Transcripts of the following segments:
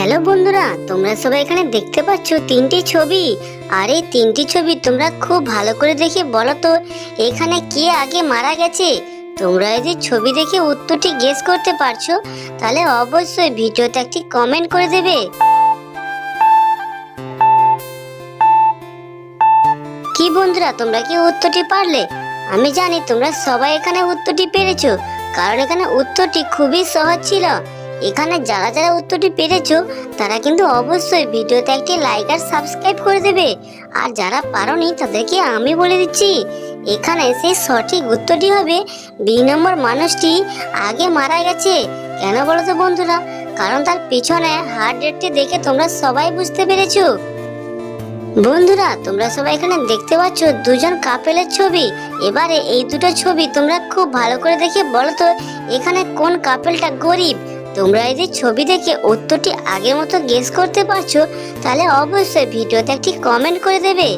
Hello বন্ধুরা, তোমরা সবাই এখানে দেখতে পাচ্ছ তিনটি ছবি। আর এই তিনটি ছবি তোমরা খুব ভালো করে দেখে বলো তো, এখানে কে আগে মারা গেছে? তোমরা যদি ছবি দেখে উত্তরটি গেস করতে পারছ, তাহলে অবশ্যই ভিডিওতে একটি কমেন্ট করে দেবে। কি বন্ধুরা, তোমরা কি উত্তরটি পারলে? আমি জানি তোমরা সবাই এখানে উত্তরটি পেরেছ, কারণ এখানে উত্তরটি খুবই সহজ ছিল। এখানে যারা যারা উত্তরটি পেরেছ, তারা কিন্তু অবশ্যই ভিডিওতে একটি লাইক আর সাবস্ক্রাইব করে দেবে। আর যারা পারোনি, তাদেরকে আমি বলে দিচ্ছি, এখানে সেই সঠিক উত্তরটি হবে বি নম্বর মানুষটি আগে মারা গেছে। কেন বলো তো বন্ধুরা? কারণ তার পিছনে হার্ট রেটটি দেখে তোমরা সবাই বুঝতে পেরেছ। বন্ধুরা, তোমরা সবাই এখানে দেখতে পাচ্ছ দুজন কাপেলের ছবি। এবারে এই দুটো ছবি তোমরা খুব ভালো করে দেখে বলো তো, এখানে কোন কাপেলটা গরিব? তোমরা যদি ছবি দেখে উত্তরটি আগের মতো গেস করতে পারছ, তাহলে অবশ্যই ভিডিওতে একটি কমেন্ট করে দেবে।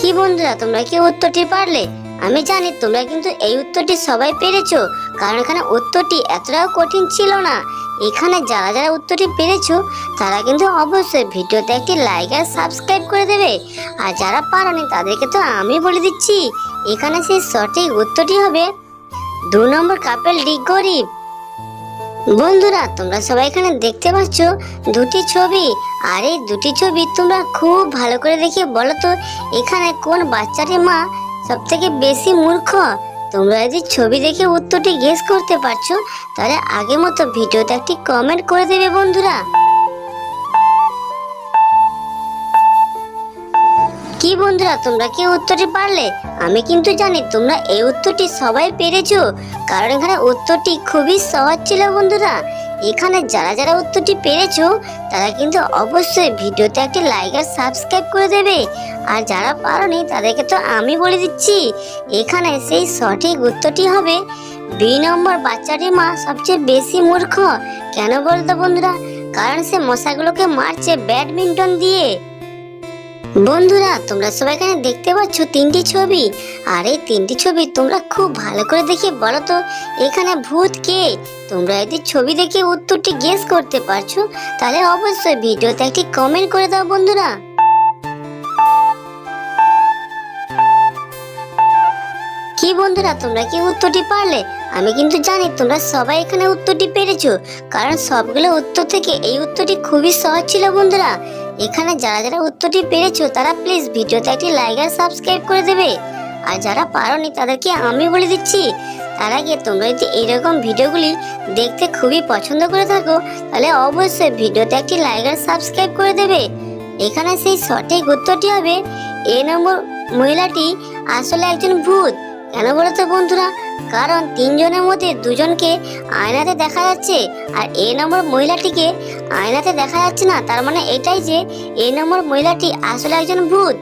কি বন্ধুরা, তোমরা কি উত্তরটি পারলে? আমি জানি তোমরা কিন্তু এই উত্তরটি সবাই পেরেছ, কারণ এখানে উত্তরটি এতটাও কঠিন ছিল না। এখানে যারা যারা উত্তরটি পেরেছ তারা কিন্তু অবশ্যই ভিডিওতে একটি লাইক আর সাবস্ক্রাইব করে দেবে। আর যারা পারোনি, তাদেরকে তো আমি বলে দিচ্ছি, এখানে সেই সঠিক উত্তরটি হবে, দু নম্বর কাপেল ডি গরিব। বন্ধুরা, তোমরা সবাই এখানে দেখতে পাচ্ছ দুটি ছবি, আর এই দুটি ছবি তোমরা খুব ভালো করে দেখে বলো তো, এখানে কোন বাচ্চাটির মা সব থেকে বেশি মূর্খ? তোমরা যদি ছবি দেখে উত্তরটি গেস করতে পারছ, তাহলে আগের মতো ভিডিওতে একটি কমেন্ট করে দেবে বন্ধুরা। কি বন্ধুরা, তোমরা কি উত্তরটি পারলে? আমি কিন্তু জানি তোমরা এই উত্তরটি সবাই পেরেছ, কারণ এখানে উত্তরটি খুবই সহজ ছিল বন্ধুরা। এখানে যারা যারা উত্তরটি পেরেছ, তারা কিন্তু অবশ্যই ভিডিওতে একটি লাইক আর সাবস্ক্রাইব করে দেবে। আর যারা পারোনি, তাদেরকে তো আমি বলে দিচ্ছি, এখানে সেই সঠিক উত্তরটি হবে, দুই নম্বর বাচ্চাটির মা সবচেয়ে বেশি মূর্খ। কেন বলতো বন্ধুরা? কারণ সে মশাগুলোকে মারছে ব্যাডমিন্টন দিয়ে। বন্ধুরা, তোমরা সবাই এখানে দেখতে পাচ্ছ তিনটি ছবি। আর এই তিনটি ছবি তোমরা খুব ভালো করে দেখে বলো তো, এখানে ভূত কে? তোমরা যদি ছবি দেখে উত্তরটি গেস করতে পারছ, তাহলে অবশ্যই ভিডিওতে একটি কমেন্ট করে দাও বন্ধুরা। কি বন্ধুরা, তোমরা কি উত্তরটি পারলে? আমি কিন্তু জানি তোমরা সবাই এখানে উত্তরটি পেরেছ, কারণ সবগুলো উত্তর থেকে এই উত্তরটি খুবই সহজ ছিল বন্ধুরা। এখানে যারা যারা উত্তরটি পেরেছ, তারা প্লিজ ভিডিওতে একটি লাইক আর সাবস্ক্রাইব করে দেবে। আর যারা পারোনি, তাদেরকে আমি বলে দিচ্ছি, তার আগে তোমরা যদি এইরকম ভিডিওগুলি দেখতে খুবই পছন্দ করে থাকো, তাহলে অবশ্যই ভিডিওতে একটি লাইক আর সাবস্ক্রাইব করে দেবে। এখানে সেই সঠিক উত্তরটি হবে, এ নম্বর মহিলাটি আসলে একজন ভূত। কেন বলো তো বন্ধুরা? কারণ তিনজনের মধ্যে দুজনকে আয়নাতে দেখা যাচ্ছে, আর এ নম্বর মহিলাটিকে আয়নাতে দেখা যাচ্ছে না তার মানে এটাই যে এই নম্বর মহিলাটি আসলে একজন ভূত।